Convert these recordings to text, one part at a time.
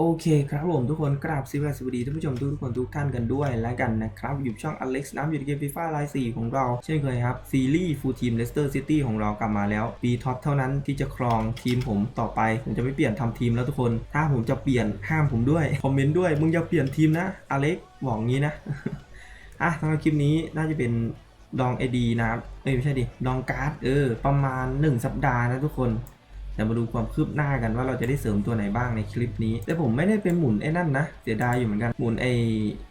โอเคครับผมทุกคนกราบสวัสดีท่านผู้ชมทุกคนทุกท่านกันด้วยแล้วกันนะครับ อยู่ช่อง Alex น้ำอยู่ในเกมฟีฟ่าไลน์4ของเรา เช่นเคยครับ ซีรีส์ฟูลทีมเลสเตอร์ซิตี้ของเรากลับมาแล้วปีท็อปเท่านั้นที่จะครองทีมผมต่อไป ผมจะไม่เปลี่ยนทำทีมแล้วทุกคน ถ้าผมจะเปลี่ยนห้ามผมด้วย คอมเมนต์ด้วย มึงอย่าเปลี่ยนทีมนะอเล็กบอกงี้นะอะสำหรับคลิปนี้น่าจะเป็นดองไอดีนะครับเอ้ยไม่ใช่ดิดองการ์ดเออประมาณ 1 สัปดาห์นะทุกคน เดี๋ยวมาดูความคืบหน้ากันว่าเราจะได้เสริมตัวไหนบ้างในคลิปนี้ แต่ผมไม่ได้เป็นหมุนไอ้นั่นนะ เสียดายอยู่เหมือนกัน หมุนไอ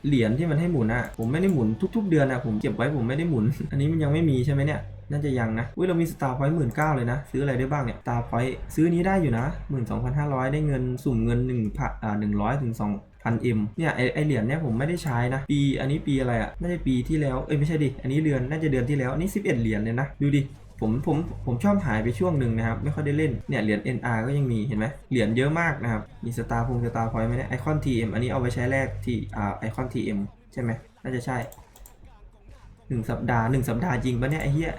เหรียญที่มันให้หมุนอะผมไม่ได้หมุนทุก ๆ เดือนอะผมเก็บไว้ผมไม่ได้หมุน อันนี้มันยังไม่มีใช่ไหมเนี่ยน่าจะยังนะอุ้ยเรามีสตาร์พอยต์หมื่นเก้าเลยนะ ซื้ออะไรได้บ้างเนี่ยสตาร์พอยต์ซื้อนี้ได้อยู่นะหมื่นสองพันห้าร้อยได้เงินสุ่มเงินหนึ่งพันอ่าหนึ่งร้อยถึงสองพันเอ็มเนี่ยไอไอเหรียญเนี่ยผมไม่ได้ใช้นะ ปีอันนี้ปีอะไรอะน่าจะปีที่แล้วเอ้ยไม่ใช่ดิอันนี้เดือนน่าจะเดือนที่แล้วอันนี้สิบเอ็ดเหรียญเลยนะดูดิ ผมผมผมชอบหายไปช่วงหนึ่งนะครับ ไม่ค่อยได้เล่นเนี่ยเหรียญ NR ก็ยังมีเห็นไหมเหรียญเยอะมากนะครับ มีสตาร์พงสตาร์พอยต์ไหมเนี่ยไอคอน TM อันนี้เอาไปใช้แรกที่อ่าไอคอน TM ใช่ไหมน่าจะใช่หนึ่งสัปดาห์หนึ่งสัปดาห์จริงปะเนี่ยไอเหี้ย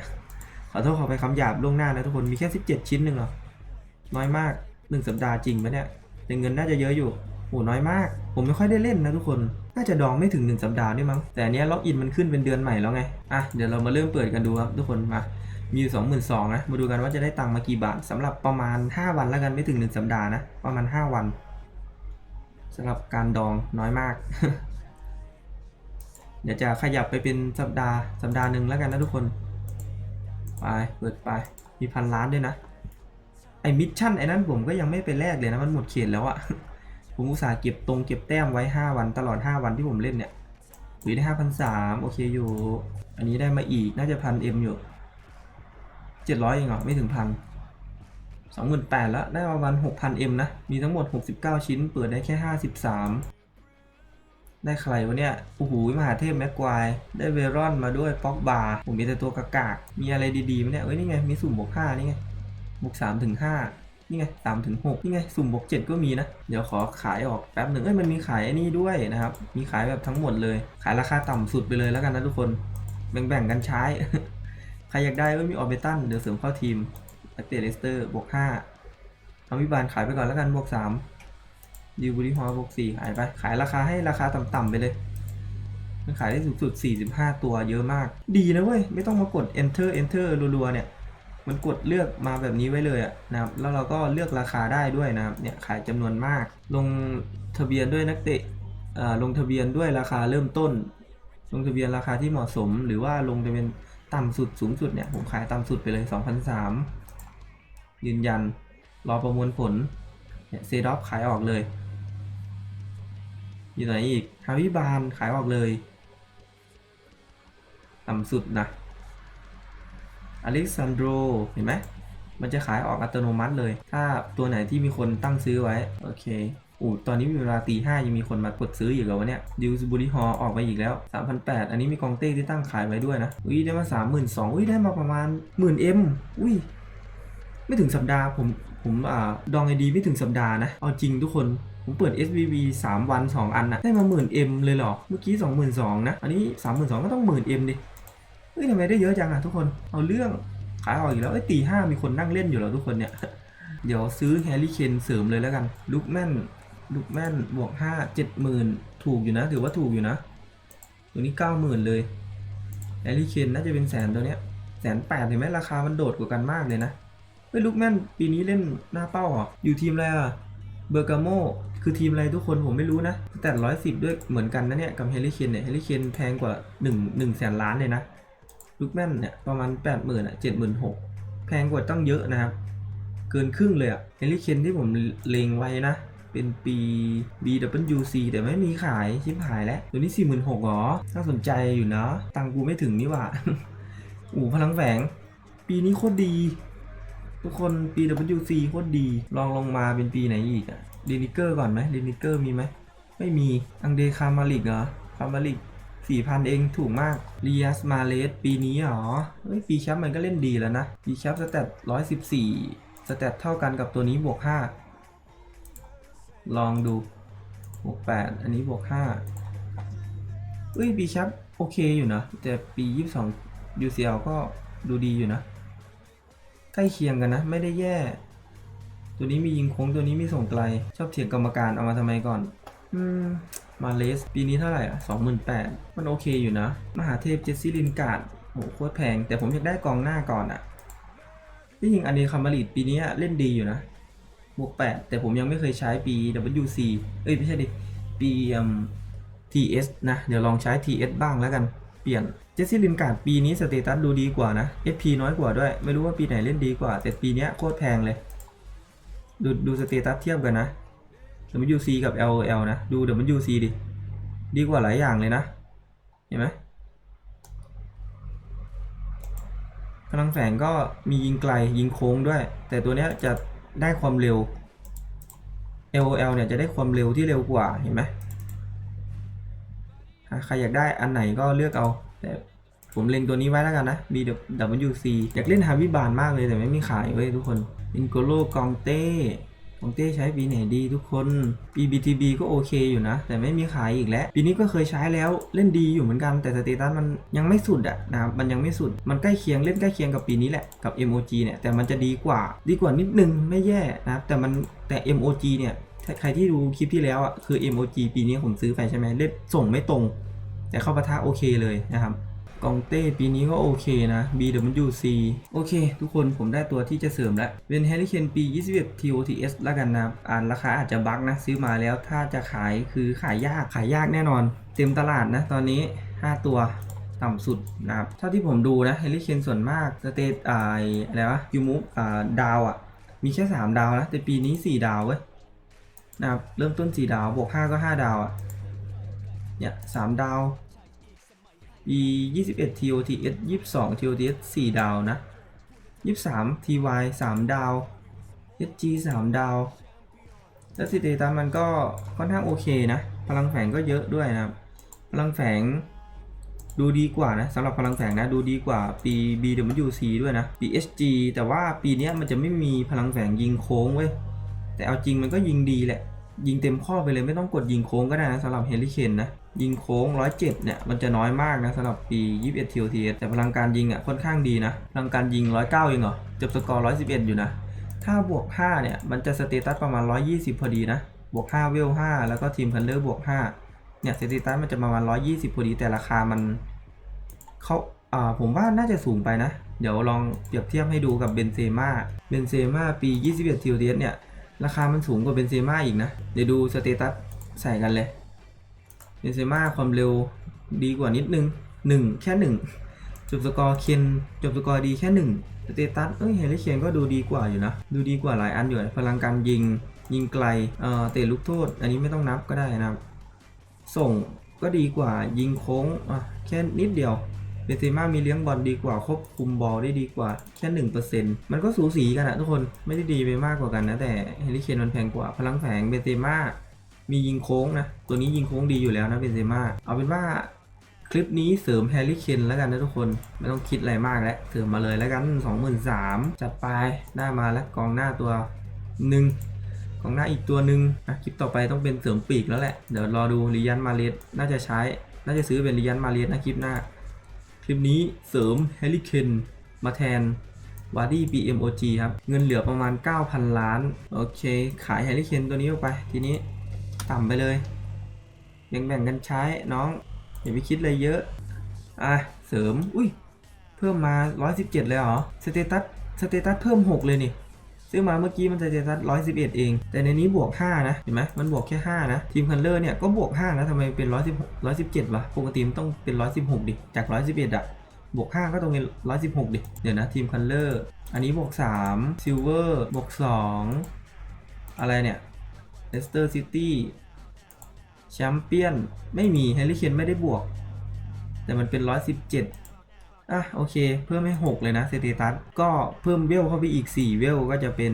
ขอโทษขอไปคำหยาบล่วงหน้านะทุกคนมีแค่ 17 ชิ้นหนึ่งเหรอน้อยมากหนึ่งสัปดาห์จริงปะเนี่ยแต่เงินน่าจะเยอะอยู่โหน้อยมาก ผมไม่ค่อยได้เล่นนะทุกคน น่าจะดองไม่ถึง 1 สัปดาห์ด้วยมั้ง แต่เนี้ยล็อกอินมันขึ้นเป็นเดือนใหม่แล้วไง อะ เดี๋ยวเรามาเริ่มเปิดกันดูครับทุกคน มา มีอยู่สองหมื่นสองนะ มาดูกันว่าจะได้ตังค์มากี่บาทสำหรับประมาณ 5 วันแล้วกันไม่ถึง 1 สัปดาห์นะ ประมาณ 5 วันสำหรับการดองน้อยมาก เดี๋ยวจะขยับไปเป็นสัปดาห์สัปดาห์หนึ่งแล้วกันนะทุกคน ไปเปิดไปมีพันล้านด้วยนะ ไอมิชชั่นไอ้นั้นผมก็ยังไม่ไปแลกเลยนะ มันหมดเขตแล้วอะผมอุตส่าห์เก็บตรงเก็บแต้มไว้ 5 วันตลอด 5 วันที่ผมเล่นเนี่ยหรือได้ห้าพันสามโอเคอยู่ อันนี้ได้มาอีกน่าจะพันเอ็มอยู่ เจ็ดร้อยเองเหรอไม่ถึงพันสองหมื่นแปดแล้วได้ประมาณหกพันเอ็มนะ มีทั้งหมดหกสิบเก้าชิ้น เปิดได้แค่ห้าสิบสามได้ใครวะเนี่ย โอ้โหมหาเทพแม็กควาย ได้เวรอนมาด้วยป๊อกบาร์ผมมีแต่ตัวกากากมีอะไรดีๆไหมเนี่ย เอ้ย นี่ไง มีสุ่มบวกห้านี่ไง บวกสามถึงห้านี่ไงสามถึงหกนี่ไง สุ่มบวกเจ็ดก็มีนะ เดี๋ยวขอขายออกแป๊บหนึ่งเอ้ย มันมีขายไอ้นี่ด้วยนะครับ มีขายแบบทั้งหมดเลย ขายราคาต่ำสุดไปเลยแล้วกันนะทุกคน แบ่งๆกันใช้ ใครอยากได้ก็มีออเบตันเดี๋ยวเสริมเข้าทีมนักเตเลสเตอร์บวกห้าเอาวิบาลขายไปก่อนแล้วกันบวกสามดิวบุรีฮอลบวกสี่ขายไป ขายราคาให้ราคาต่ำๆไปเลย มันขายได้สูงสุด 45 ตัวเยอะมาก ดีนะเว้ย ไม่ต้องมากด enter enter รัวๆ เนี่ย มันกดเลือกมาแบบนี้ไว้เลยอะนะครับ แล้วเราก็เลือกราคาได้ด้วยนะครับ เนี่ยขายจำนวนมาก ลงทะเบียนด้วยนักเตะอ่าลงทะเบียนด้วยราคาเริ่มต้น ลงทะเบียนราคาที่เหมาะสม หรือว่าลงทะเบียน ต่ำสุดสูงสุดเนี่ยผมขายต่ำสุดไปเลย2,003ยืนยัน รอประมวลผลเนี่ยเซดอฟขายออกเลย อยู่ไหนอีกฮาวิบาลขายออกเลย ต่ำสุดนะอเล็กซานโดรเห็นไหมมันจะขายออกอัตโนมัติเลย ถ้าตัวไหนที่มีคนตั้งซื้อไว้ โอเค อูตอนนี้มีเวลาตีห้ายังมีคนมากดซื้ออยู่กับวะเนี่ยดิวสบุรีฮอออกไปอีกแล้ว 3,800 อันนี้มีกองเต้ที่ตั้งขายไว้ด้วยนะ อุ้ยได้มา 32,000อุ้ยได้มาประมาณ10,000 M อุ้ยไม่ถึงสัปดาห์ผมผมอ่าดองไอดีไม่ถึงสัปดาห์นะ เอาจริงทุกคนผมเปิด SVB 3 วัน 2 อันนะได้มา10,000 M เลยเหรอ เมื่อกี้ 22,000นะ อันนี้ 32,000 ก็ต้อง10,000 M ดิเฮ้ยทำไมได้เยอะจังอะทุกคนเอาเรื่องขายออกอีกแล้วเอ้ยตีห้ามีคนนั่งเล่นอยู่แล้วทุกคนเนี่ยเดี๋ยวซื้อแฮร์รี่เคนเสริมเลยแล้วกันลุกแม่น ลุกแม่นบวกห้าเจ็ดหมื่นถูกอยู่นะ ถือว่าถูกอยู่นะ ตัวนี้เก้าหมื่นเลยแฮร์รี่เคนน่าจะเป็นแสนตัวเนี้ยแสนแปดเห็นไหมราคามันโดดกว่ากันมากเลยนะเฮ้ยลุกแม่นปีนี้เล่นหน้าเป้าเหรออยู่ทีมอะไรอะเบอร์กาโมคือทีมอะไรทุกคนผมไม่รู้นะ แต่ร้อยสิบด้วยเหมือนกันนะเนี่ยกับแฮร์รี่เคนเนี่ยแฮร์รี่เคนแพงกว่า1 1แสนล้านเลยนะลูกแม่นเนี่ยประมาณ8 0,000ื่นอะเจ็ดหมื่นหกแพงกว่าตั้งเยอะนะครับ เกินครึ่งเลยอะเฮลิเคนที่ผมเลงไว้นะ เป็นปี BWC แต่ไม่มีขายชิบหายแล้ว ตัวนี้ 4 6 0 0 0หรอน่าสนใจอยู่นะ ตังค์กูไม่ถึงนี่หว่าอู่พลังแฝง ปีนี้โคตรดี ทุกคน BWC โคตรดี ลองลงมาเป็นปีไหนอีกอะเดนิเกอร์ก่อนไหมเดนิเกอร์มีไหม ไม่มี อังเดคามาลิกเหรอ คามาลิกสี่พันเองถูกมากเรียสมาเลสปีนี้หรอเฮ้ยปีแคปมันก็เล่นดีแล้วนะปีแคปสแตทร้อยสิบสี่สแตทเท่ากันกับตัวนี้บวกห้า ลองดูบวกแปดอันนี้บวกห้าเอ้ยปีแคปโอเคอยู่นะ แต่ปียี่สอง UCL ก็ดูดีอยู่นะ ใกล้เคียงกันนะ ไม่ได้แย่ ตัวนี้มียิงโค้งตัวนี้มีส่งไกล ชอบเถียงกรรมการเอามาทำไมก่อน อืม มาเลส ปีนี้เท่าไหร่อะสองหมื่นแปดมันโอเคอยู่นะ มหาเทพเจสซี่ลินการ์ดโหโคตรแพง แต่ผมอยากได้กองหน้าก่อนอะที่จริงอันนี้คัมารีดปีนี้เล่นดีอยู่นะ บวกแปดแต่ผมยังไม่เคยใช้ปี WC เอ้ย ไม่ใช่ดิ ปี TS นะ เดี๋ยวลองใช้ TS บ้างแล้วกัน เปลี่ยน เจสซี่ลินการ์ดปีนี้สเตตัสดูดีกว่านะ FP น้อยกว่าด้วย ไม่รู้ว่าปีไหนเล่นดีกว่า แต่ปีเนี้ยโคตรแพงเลย ดูดูสเตตัสเทียบกันนะ WC กับ LOL นะ ดู WC ดิ ดีกว่าหลายอย่างเลยนะ เห็นไหมพลังแฝงก็มียิงไกลยิงโค้งด้วย แต่ตัวเนี้ยจะ ได้ความเร็ว LOL เนี่ยจะได้ความเร็วที่เร็วกว่าเห็นไหมใครอยากได้อันไหนก็เลือกเอา แต่ผมเล็งตัวนี้ไว้แล้วกันนะ BWC อยากเล่นฮาวิบานมากเลยแต่ไม่มีขายเว้ยทุกคนอินโกโลกองเต้ ของเต้ใช้ปีไหนดีทุกคนปี BTB ก็โอเคอยู่นะ แต่ไม่มีขายอีกแล้ว ปีนี้ก็เคยใช้แล้วเล่นดีอยู่เหมือนกัน แต่สเตตัสมันยังไม่สุดอะนะมันยังไม่สุดมันใกล้เคียงเล่นใกล้เคียงกับปีนี้แหละกับ MOG เนี่ยแต่มันจะดีกว่าดีกว่านิดนึงไม่แย่นะครับแต่มันแต่ MOG เนี่ยใครที่ดูคลิปที่แล้วอะคือ MOG ปีนี้ผมซื้อไปใช่ไหมเล่นส่งไม่ตรง แต่เข้าปะทะโอเคเลยนะครับ กองเต้ปีนี้ก็โอเคนะ BWC โอเค ทุกคนผมได้ตัวที่จะเสริมแล้วเป็น h ฮ r ริเคนปี 21 TOTS แล้วกันนะอ่านราคาอาจจะบั๊กนะ ซื้อมาแล้วถ้าจะขายคือขายยากขายยากแน่นอน เต็มตลาดนะ ตอนนี้ 5 ตัวต่ำสุดนะครับเท่าที่ผมดูนะ h ฮ r ริเคนส่วนมากสเตตอ่าอะไรวะยูมูฟอ่าดาวอะ มีแค่ 3 ดาวนะ แต่ปีนี้ 4 ดาวเว้ยนะครับเริ่มต้น 4 ดาวบวก 5 ก็ 5 ดาวอะเนี่ย3ดาว e 21 TOTS 22 TOTS 4 ดาวนะ 23 TY 3 ดาว SG 3 ดาว แล้วสเตตัสมันก็ค่อนข้างโอเคนะ พลังแฝงก็เยอะด้วยนะครับ พลังแฝงดูดีกว่านะสำหรับพลังแฝงนะดูดีกว่าปี BWC ด้วยนะ PSG แต่ว่าปีนี้มันจะไม่มีพลังแฝงยิงโค้งเว้ยแต่เอาจริงมันก็ยิงดีแหละ ยิงเต็มข้อไปเลยไม่ต้องกดยิงโค้งก็ได้นะสำหรับเฮลิเคนนะ ยิงโค้ง 107 เนี่ย มันจะน้อยมากนะสำหรับปี 21 TOTS แต่พลังการยิงอะค่อนข้างดีนะ พลังการยิง 109เองเหรอจบสกอร์ 111 อยู่นะ ถ้าบวก 5 เนี่ย มันจะสเตตัสประมาณ 120 พอดีนะ บวก 5 เวล 5 แล้วก็ทีมคันเลอร์บวก 5 เนี่ยสเตตัสมันจะประมาณ 120 พอดี แต่ราคามันเขาอ่าผมว่าน่าจะสูงไปนะ เดี๋ยวลองเปรียบเทียบให้ดูกับเบนเซม่า เบนเซม่าปี 21 TOTS เนี่ย ราคามันสูงกว่าเบนเซม่าอีกนะ เดี๋ยวดูสเตตัสใส่กันเลย เบนเซม่าความเร็วดีกว่านิดนึง1แค่1จบสกอร์เคนจบสกอร์ดีแค่1สเตตัสเอ้ยเฮลิเคนก็ดูดีกว่าอยู่นะ ดูดีกว่าหลายอันอยู่พลังการยิงยิงไกลเอ่อเตะลูกโทษ อันนี้ไม่ต้องนับก็ได้นะครับ ส่งก็ดีกว่ายิงโค้งอะแค่นิดเดียวเบนเซม่ามีเลี้ยงบอลดีกว่าควบคุมบอลได้ดีกว่าแค่หนึ่งเปอร์เซ็นต์มันก็สูสีกันอะทุกคนไม่ได้ดีไปมากกว่ากันนะแต่เฮลิเคนมันแพงกว่าพลังแฝงเบนเซม่า มียิงโค้งนะ ตัวนี้ยิงโค้งดีอยู่แล้วนะเบนเซม่าเอาเป็นว่าคลิปนี้เสริมแฮร์รี่เคนแล้วกันนะทุกคน ไม่ต้องคิดอะไรมากแล้วเสริมมาเลยแล้วกัน 23,000จัดไปได้มาแล้วกองหน้าตัวหนึ่งกองหน้าอีกตัวหนึ่งอะคลิปต่อไปต้องเป็นเสริมปีกแล้วแหละ เดี๋ยวรอดูริยันมาเลสน่าจะใช้ น่าจะซื้อเป็นริยันมาเลสนะคลิปหน้า คลิปนี้เสริม h ฮ r ริเคนมาแทนวาร์ดี้ BMOG ครับ เงินเหลือประมาณ 9,000 ล้าน โอเค ขาย h ฮ r ริเคนตัวนี้ออกไปทีนี้ ต่ำไปเลยแบ่งแบ่งกันใช้น้องอย่าไปคิดเลยเยอะ อะ เสริม อุ้ย เพิ่มมา 117 เลยเหรอ สเตตัส สเตตัสเพิ่ม 6 เลยนี่ ซื้อมาเมื่อกี้มันสเตตัส 111 เอง แต่ในนี้บวก 5 นะ เห็นไหมมันบวกแค่ 5 นะ ทีมคันเลอร์เนี่ยก็บวก 5 นะทำไมเป็น 116 117วะ ปกติมันต้องเป็น 116 ดิ จาก 111อะบวก 5 ก็ต้องเป็น116 ดิ เดี๋ยวนะ ทีมคันเลอร์ อันนี้บวก 3 ซิลเวอร์ บวก 2 อะไรเนี่ย เลสเตอร์ซิตี้แชมเปี้ยนไม่มีแฮร์รี่เคนไม่ได้บวก แต่มันเป็น 117 อะ โอเค เพิ่มให้ 6 เลยนะเซตตัสก็เพิ่มเวลเข้าไปอีก 4 เวลก็จะเป็น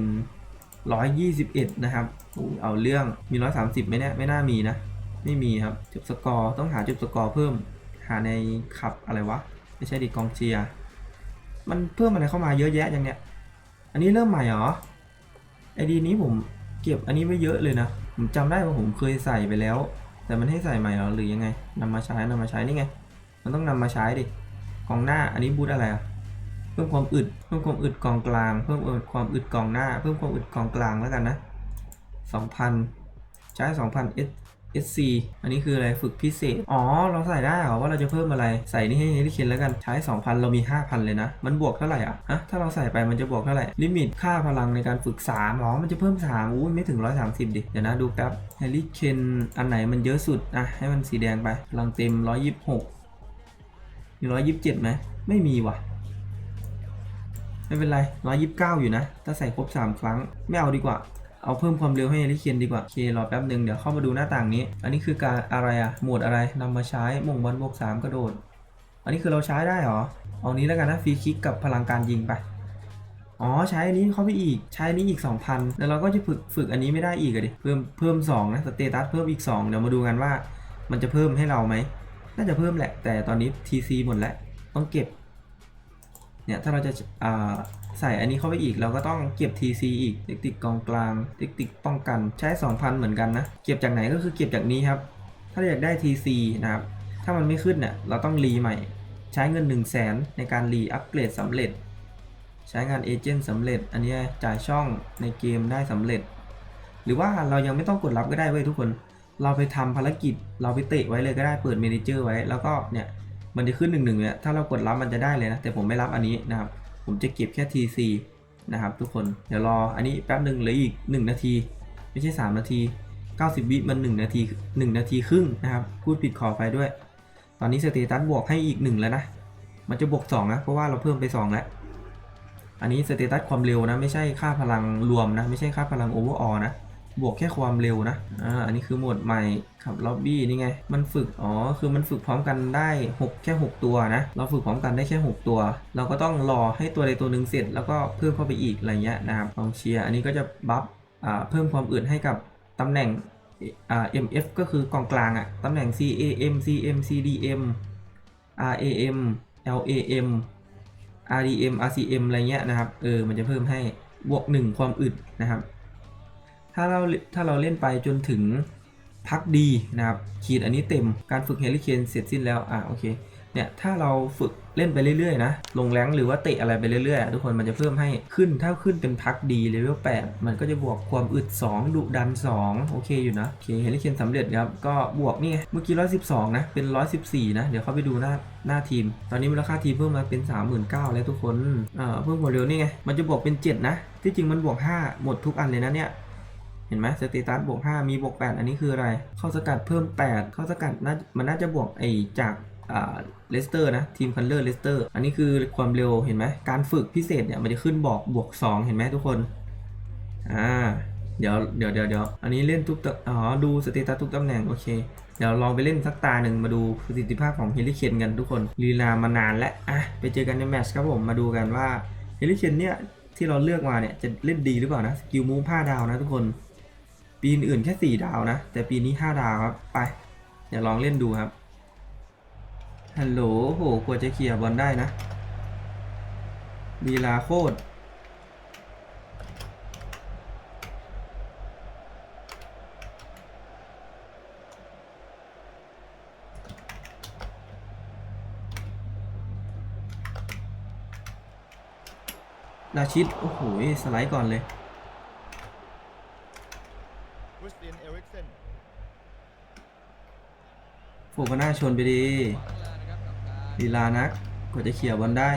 121 นะครับอู้เอาเรื่องมี 130ไหมเนี่ยไม่น่ามีนะ ไม่มีครับจุดสกอร์ต้องหาจุดสกอร์เพิ่มหาในขับอะไรวะ ไม่ใช่ดิกองเชียร์มันเพิ่มอะไรเข้ามาเยอะแยะอย่างเนี้ยอันนี้เริ่มใหม่เหรอไอดีนี้ผม เก็บอันนี้ไว้เยอะเลยนะ ผมจำได้ว่าผมเคยใส่ไปแล้ว แต่มันให้ใส่ใหม่เหรอหรือยังไงนำมาใช้นำมาใช้นี่ไง มันต้องนำมาใช้ดิกองหน้าอันนี้บูทอะไรอะเพิ่มความอึดเพิ่มความอึดกองกลาง เพิ่มความอึดกองหน้า เพิ่มความอึดกองกลางแล้วกันนะ2,000 ใช้ 2,000 S SC อันนี้คืออะไรฝึกพิเศษ อ๋อ เราใส่ได้เหรอว่าเราจะเพิ่มอะไร ใส่นี่ให้เฮลิเคนแล้วกัน ใช้ 2,000 เรามี 5,000 เลยนะ มันบวกเท่าไหร่อะ ฮะ ถ้าเราใส่ไปมันจะบวกเท่าไหร่ ลิมิตค่าพลังในการฝึก3อ๋อ มันจะเพิ่ม3อู้ยไม่ถึง 130 ดิ เดี๋ยวนะดูแป๊บเฮลิเคนอันไหนมันเยอะสุด อะ ให้มันสีแดงไปพลังเต็ม 126มี127ไหมไม่มีว่ะไม่เป็นไร 129 อยู่นะ ถ้าใส่ครบ 3 ครั้ง ไม่เอาดีกว่า เอาเพิ่มความเร็วให้เอลิเคนดีกว่าโอเครอแป๊บหนึ่งเดี๋ยวเข้ามาดูหน้าต่างนี้ อันนี้คือการอะไรอะโหมดอะไรนำมาใช้ม่งบอลบวก3กระโดด อันนี้คือเราใช้ได้เหรอเอานี้แล้วกันนะฟรีคิกกับพลังการยิงไปอ๋อใช้อันนี้เข้าไปอีกใช้อันนี้อีก 2,000 แล้วเราก็จะฝึกฝึกอันนี้ไม่ได้อีกอะดิเพิ่มเพิ่ม2นะสเตตัสเพิ่มอีก 2 เดี๋ยวมาดูกันว่ามันจะเพิ่มให้เราไหมน่าจะเพิ่มแหละแต่ตอนนี้ TC หมดแล้วต้องเก็บเนี่ยถ้าเราจะอ่า ใส่อันนี้เข้าไปอีกเราก็ต้องเก็บ TC อีกเทคนิคกองกลางเทคนิคป้องกันใช้ 2,000 เหมือนกันนะ เก็บจากไหนก็คือเก็บจากนี้ครับ ถ้าอยากได้ TC นะครับ ถ้ามันไม่ขึ้นเนี่ยเราต้องรีใหม่ ใช้เงิน 1 0 0 0 0แสนในการรีอัปเกรดสำเร็จ ใช้งานเอเจนต์สำเร็จ อันนี้จ่ายช่องในเกมได้สำเร็จ หรือว่าเรายังไม่ต้องกดรับก็ได้เว้ยทุกคน เราไปทำภารกิจ เราไปเตะไว้เลยก็ได้เปิดเมนเจอร์ไว้แล้วก็เนี่ยมันจะขึ้นหนึ่งหนึ่งเนี่ยถ้าเรากดรับมันจะได้เลยนะแต่ผมไม่รับอันนี้นะครับ ผมจะเก็บแค่ TC นะครับทุกคนเดี๋ยวรออันนี้แป๊บหนึ่งเหลืออีก 1 นาที ไม่ใช่ 3 นาที 90 วิมัน 1 นาที 1 นาทีครึ่งนะครับพูดผิดขอไปด้วย ตอนนี้สเตตัสบวกให้อีก 1 แล้วนะ มันจะบวก2นะเพราะว่าเราเพิ่มไป 2 แล้ว อันนี้สเตตัสความเร็วนะ ไม่ใช่ค่าพลังรวมนะ ไม่ใช่ค่าพลังโอเวอร์ออนะ บวกแค่ความเร็วนะ อ่า อันนี้คือโหมดใหม่ขับล็อบบี้นี่ไง มันฝึก อ๋อ คือมันฝึกพร้อมกันได้ 6 แค่ 6 ตัวนะ เราฝึกพร้อมกันได้แค่ 6 ตัว เราก็ต้องรอให้ตัวใดตัวหนึ่งเสร็จ แล้วก็เพิ่มเข้าไปอีกอะไรเงี้ยนะครับลองเชียร์ อันนี้ก็จะบัฟ อ่า เพิ่มความอึดให้กับตำแหน่ง อ่า MF ก็คือกองกลางอะตำแหน่ง CAM CM CDM RAM LAM RDM RCM อะไรเงี้ยนะครับ เออ มันจะเพิ่มให้บวก 1 ความอึดนะครับ ถ้าเราถ้าเราเล่นไปจนถึงพักดีนะครับขีดอันนี้เต็มการฝึกเฮลิเคนเสร็จสิ้นแล้วอะโอเคเนี่ยถ้าเราฝึกเล่นไปเรื่อยๆนะลงแรงหรือว่าเตะอะไรไปเรื่อยๆ ทุกคนมันจะเพิ่มให้ขึ้นถ้าขึ้นเป็นพักดีเลเวล8มันก็จะบวกความอึด 2 ดุดัน 2 โอเคอยู่นะ โอเคเฮลิเคนสำเร็จครับ ก็บวกนี่เมื่อกี้ 112 นะ เป็น 114 นะ เดี๋ยวเข้าไปดูหน้าหน้าทีม ตอนนี้มูลค่าทีมเพิ่มมาเป็น 39,000แล้วทุกคนเอ่าเพิ่มควาเร็วนี่ไง มันจะบวกเป็น 7 นะ ที่จริงมันบวก 5 หมดทุกอันเลยนะเนี่ย ห็นไหมสเตตัสบวก 5 มีบวก 8 อันนี้คืออะไร เข้าสกัดเพิ่ม 8 เข้าสกัดน่ามันน่าจะบวกไอจากอ่าเลสเตอร์นะทีมคันเลอร์เลสเตอร์อันนี้คือความเร็วเห็นไหมการฝึกพิเศษเนี่ยมันจะขึ้นบอกบวก 2 เห็นไหมทุกคนอ่าเดี๋ยวเดี๋ยวเดี๋ยวเดี๋ยวอันนี้เล่นทุกตอ๋อดูสเตตัสทุกตำแหน่งโอเค เดี๋ยวลองไปเล่นสักตาหนึ่งมาดูประสิทธิภาพของเฮลิเคนกันทุกคนลีลามานานแล้วอะไปเจอกันในแมตช์ครับผมมาดูกันว่าเฮลิเคนเนี่ยที่เราเลือกมาเนี่ยจะเล่นดีหรือเปล่านะสกิลมูฟ5ดาวนะทุกคน ปีอื่นแค่ 4 ดาวนะ แต่ปีนี้ 5 ดาวครับ ไปเดี๋ยวลองเล่นดูครับ ฮัลโหลโหกว่าจะเคลียร์บอลได้นะลีลาโคตรดาชิด โอ้โห สไลด์ก่อนเลย คริสเตียนเอริกเซน โฟกาน่าชนไปดีลีลานักกว่าจะเคลียบอลได้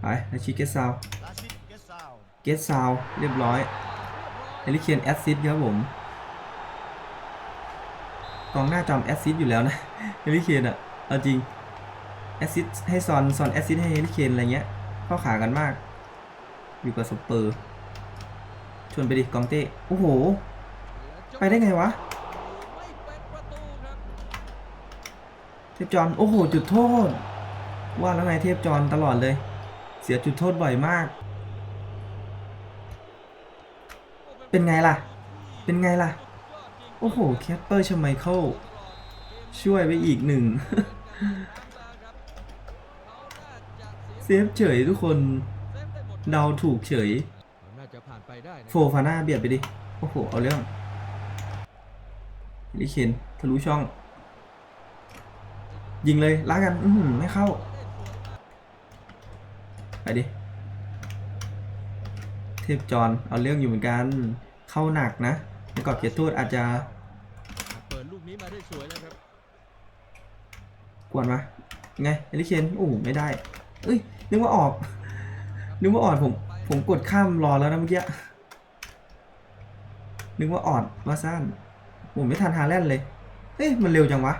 ไปนาชิเกตซาวลาชิดเกสซาวเกตซาว เรียบร้อย เฮลิเคียนแอซซิดครับผมกองหน้าจอมแอซซิดอยู่แล้วนะเฮลิเคียนอะเอาจริงแอซซิดให้ซอนซอนแอซซิดให้เฮลิเคียนอะไรเงี้ยเข้าขากันมาก อยู่กับสเปอร์ชวนไปดิกองเต้โอ้โห ไปได้ไงวะเทพจรโอ้โห จุดโทษ ว่าแล้วไงเทพจรตลอดเลย เสียจุดโทษบ่อยมาก เป็นไงล่ะ เป็นไงล่ะ โอ้โห แคปเปอร์ชไมเคิลช่วยไปอีกหนึ่ง เซฟเฉยทุกคน เดาถูกเฉย โฟฟาน่าเบียดไปดิ โอ้โห เอาเรื่องลิเคนทะลุช่อง ยิงเลยล้ากัน อืไม่เข้า ไปดิ เทพจรเอาเรื่องอยู่เหมือนกันเข้าหนักนะในกรอบเขตโทษอาจจะเปิดลูกนี้มาได้สวยแล้วครับกวนมาไงเอลิเคนโอ้โหไม่ได้ เอ้ยนึกว่าออกนึกว่าออดผมผมกดข้ามรอแล้วนะเมื่อกี้นึกว่าออดว่าสั้นผมไม่ทันฮาแลนด์เลยเฮ้ยมันเร็วจังวะ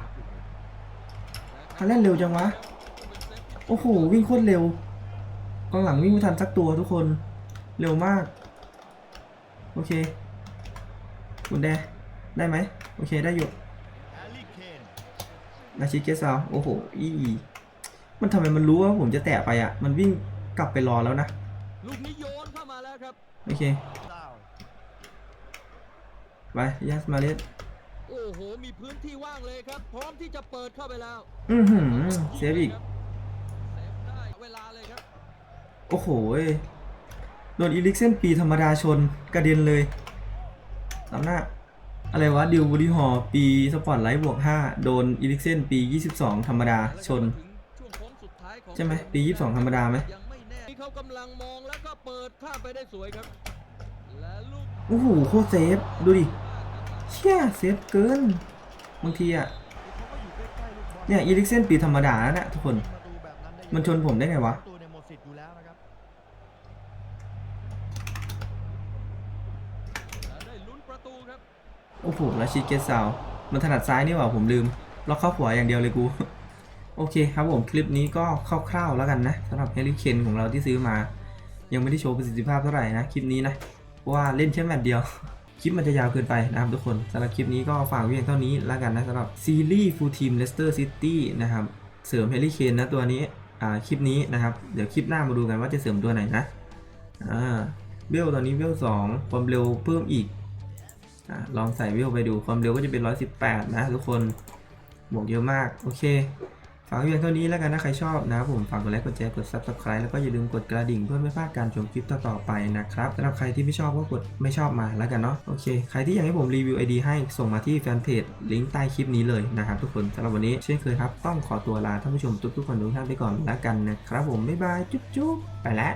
ฮาแลนด์เร็วจังวะโอ้โหวิ่งโคตรเร็วกองหลังวิ่งไม่ทันสักตัวทุกคน เร็วมาก โอเคคุณแดได้ไหมโอเคได้อยู่แฮร์รี่เคนนาชิเกซาวโอ้โหอีมันทำไมมันรู้ว่าผมจะแตะไปอะ มันวิ่งกลับไปรอแล้วนะลูกนี้โยนเข้ามาแล้วครับโอเคซาวไปยัสมาเลสโอ้โหมีพื้นที่ว่างเลยครับ พร้อมที่จะเปิดเข้าไปแล้ว อือหือเซฟอีกเซฟได้เวลาเลยครับ โอ้โหย โดนอีลิกเซนปีธรรมดาชนกระเด็นเลยตามหน้า อะไรวะ ดิวบูริฮอร์ปีสปอร์ตไลท์บวก 5 โดนอีลิกเซนปี 22 ธรรมดาชนช่วงโค้งสุดท้ายของใช่ไหมปี 22 ธรรมดาไหมยังไม่แน่ที่เขากำลังมองแล้วก็เปิดข้ามไปได้สวยครับและลูกโอ้โหโคตรเซฟ ดูดิเชี่ยเซฟเกิน บางทีอะเขาก็อยู่ใกล้ๆลูกบอลเนี่ยอีลิกเซนปีธรรมดานะทุกคนประตูแบบนั้นได้ยังไงมันชนผมได้ไงวะ ประตูในยหมดสิทธิ์อยู่แล้วนะครับ และได้ลุ้นประตูครับ โอ้โหแล้วชิเกตซาวมันถนัดซ้ายนี่หว่าผมลืมล็อกเข้าหัวอย่างเดียวเลยกูโอเคครับผมคลิปนี้ก็คร่าวๆแล้วกันนะสำหรับเฮลิเคนของเราที่ซื้อมา ยังไม่ได้โชว์ประสิทธิภาพเท่าไหร่นะคลิปนี้นะเพราะว่าเล่นแค่แมตช์เดียวคลิปมันจะยาวเกินไปนะครับทุกคนสำหรับคลิปนี้ก็ฝากไว้เพียงเท่านี้แล้วกันนะสำหรับซีรีส์ฟูลทีมเลสเตอร์ซิตี้นะครับเสริมเฮลิเคนนะตัวนี้อ่าคลิปนี้นะครับเดี๋ยวคลิปหน้ามาดูกันว่าจะเสริมตัวไหนนะอ่าเวลตอนนี้เวลสองความเร็วเพิ่มอีก อลองใส่วิวไปดูความเร็วก็จะเป็น 118 นะทุกคนบวกเยอะมาก โอเคฝากเพียงเท่านี้แล้วกันนะ ใครชอบนะผมฝากกดไลค์กดแชร์กด subscribe แล้วก็อย่าลืมกดกระดิ่งเพื่อไม่พลาดการชมคลิปต่อๆไปนะครับสำหรับใครที่ไม่ชอบก็กดไม่ชอบมาแล้วกันเนาะโอเค ใครที่อยากให้ผมรีวิว ID ให้ส่งมาที่แฟนเพจลิงก์ใต้คลิปนี้เลยนะครับทุกคนสำหรับวันนี้เช่นเคยครับ ต้องขอตัวลาท่านผู้ชมทุกๆคนทุกท่านไปก่อนแล้วกันนะครับผมบ๊ายบายจุ๊บๆไปแล้ว